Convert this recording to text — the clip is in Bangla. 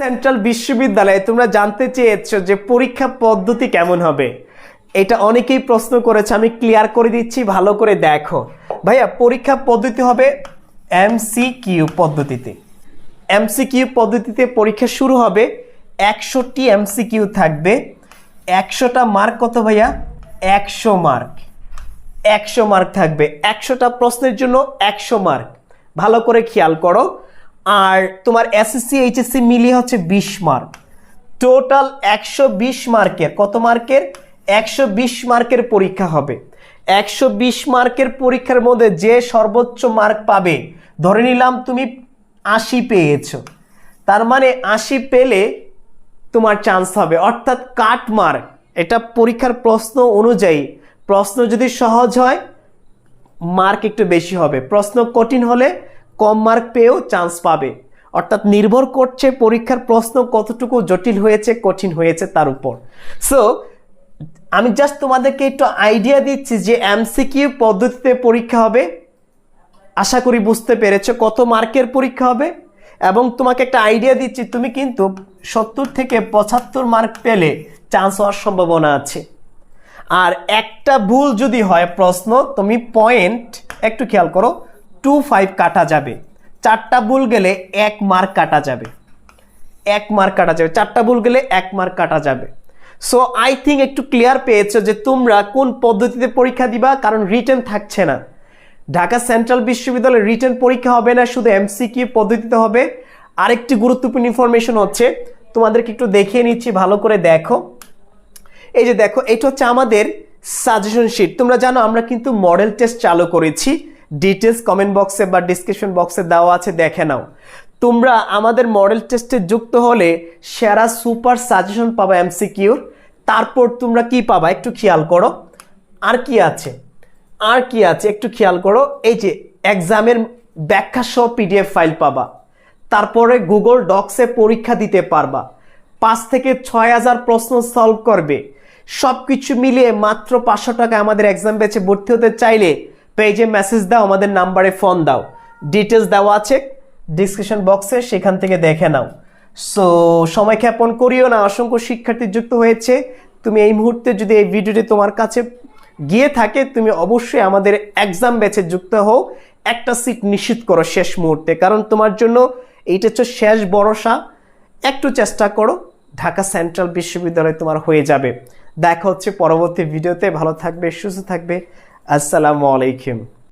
সেন্ট্রাল বিশ্ববিদ্যালয়ে তোমরা জানতে চেয়েছো যে পরীক্ষা পদ্ধতি কেমন হবে? এটা অনেকেই প্রশ্ন করেছে, আমি ক্লিয়ার করে দিচ্ছি, ভালো করে দেখো। ভাইয়া, পরীক্ষা পদ্ধতি হবে এমসিকিউ পদ্ধতিতে। এমসিকিউ পদ্ধতিতে পরীক্ষা শুরু হবে, একশোটি এমসিকিউ থাকবে। একশোটা মার্ক কত ভাইয়া? একশো মার্ক একশো মার্ক থাকবে। একশোটা প্রশ্নের জন্য একশো মার্ক ভালো করে খেয়াল করো। আর তোমার এসএসসি এইচএসসি মিলিয়ে হচ্ছে বিশ মার্ক টোটাল একশো বিশ মার্কের কত মার্কের একশো বিশ মার্কের পরীক্ষা হবে। একশো বিশ মার্কের পরীক্ষার মধ্যে যে সর্বোচ্চ মার্ক পাবে, ধরে নিলাম তুমি আশি পেয়েছ। তার মানে আশি পেলে তোমার চান্স হবে। অর্থাৎ কাট মার্ক এটা পরীক্ষার প্রশ্ন অনুযায়ী। প্রশ্ন যদি সহজ হয় মার্ক একটু বেশি হবে। প্রশ্ন কঠিন হলে কম মার্ক পেয়েও চান্স পাবে। অর্থাৎ নির্ভর করছে পরীক্ষার প্রশ্ন কতটুকু জটিল হয়েছে, কঠিন হয়েছে তার উপর। সো আমি জাস্ট তোমাদেরকে একটু আইডিয়া দিচ্ছি যে এমসিকিউ পদ্ধতিতে পরীক্ষা হবে। আশা করি বুঝতে পেরেছ কত মার্কের পরীক্ষা হবে। এবং তোমাকে একটা আইডিয়া দিচ্ছি, তুমি কিন্তু সত্তর থেকে পঁচাত্তর মার্ক পেলে চান্স হওয়ার সম্ভাবনা আছে। আর একটা ভুল যদি হয় প্রশ্ন, তুমি পয়েন্ট একটু খেয়াল করো টু ফাইভ কাটা যাবে। চারটা ভুল গেলে এক মার্ক কাটা যাবে। এক মার্ক কাটা যাবে। চারটা ভুল গেলে এক মার্ক কাটা যাবে। সো আই থিঙ্ক একটু ক্লিয়ার পেয়েছ যে তোমরা কোন পদ্ধতিতে পরীক্ষা দিবা, কারণ রিটেন থাকছে না। ঢাকা সেন্ট্রাল বিশ্ববিদ্যালয়ের রিটেন পরীক্ষা হবে না, শুধু এমসিকিউ পদ্ধতিতে হবে। আরেকটি গুরুত্বপূর্ণ ইনফরমেশন হচ্ছে, তোমাদেরকে একটু দেখিয়ে নিচ্ছি, ভালো করে দেখো। এই যে দেখো, এটা হচ্ছে আমাদের সাজেশন শিট তোমরা জানো, আমরা কিন্তু মডেল টেস্ট চালু করেছি। ডিটেলস কমেন্ট বক্সে বা ডিসক্রিপশন বক্সে দেওয়া আছে, দেখে নাও। তোমরা আমাদের মডেল টেস্টে যুক্ত হলে সেরা সুপার সাজেশন পাবা এমসিকিউর তারপর তোমরা কি পাবা একটু খেয়াল করো। আর কি আছে? আর কি আছে একটু খেয়াল করো। এই যে এক্সামের ব্যাখ্যা সহ পিডিএফ ফাইল পাবা। তারপরে গুগল ডক্সে পরীক্ষা দিতে পারবা। পাঁচ থেকে ছয় হাজার প্রশ্ন সলভ করবে। সব কিছু মিলিয়ে মাত্র পাঁচশো টাকা আমাদের এক্সাম ব্যাচে ভর্তি হতে চাইলে পেজে মেসেজ দাও, আমাদের নাম্বারে ফোন দাও। ডিটেলস দেওয়া আছে ডিসক্রিপশন বক্সে সেখান থেকে দেখে নাও। সো সময় ক্ষেপণ করিও না, অসংখ্য শিক্ষার্থী যুক্ত হয়েছে। তুমি এই মুহূর্তে যদি এই ভিডিওটি তোমার কাছে গিয়ে থাকে, তুমি অবশ্যই আমাদের এক্সাম ব্যাচে যুক্ত হও। একটা সিট নিশ্চিত করো শেষ মুহূর্তে, কারণ তোমার জন্য এইটা হচ্ছে শেষ ভরসা। একটু চেষ্টা করো, ঢাকা সেন্ট্রাল বিশ্ববিদ্যালয় তোমার হয়ে যাবে। দেখা হচ্ছে পরবর্তী ভিডিওতে, ভালো থাকবে, সুস্থ থাকবে। আসসালামু আলাইকুম।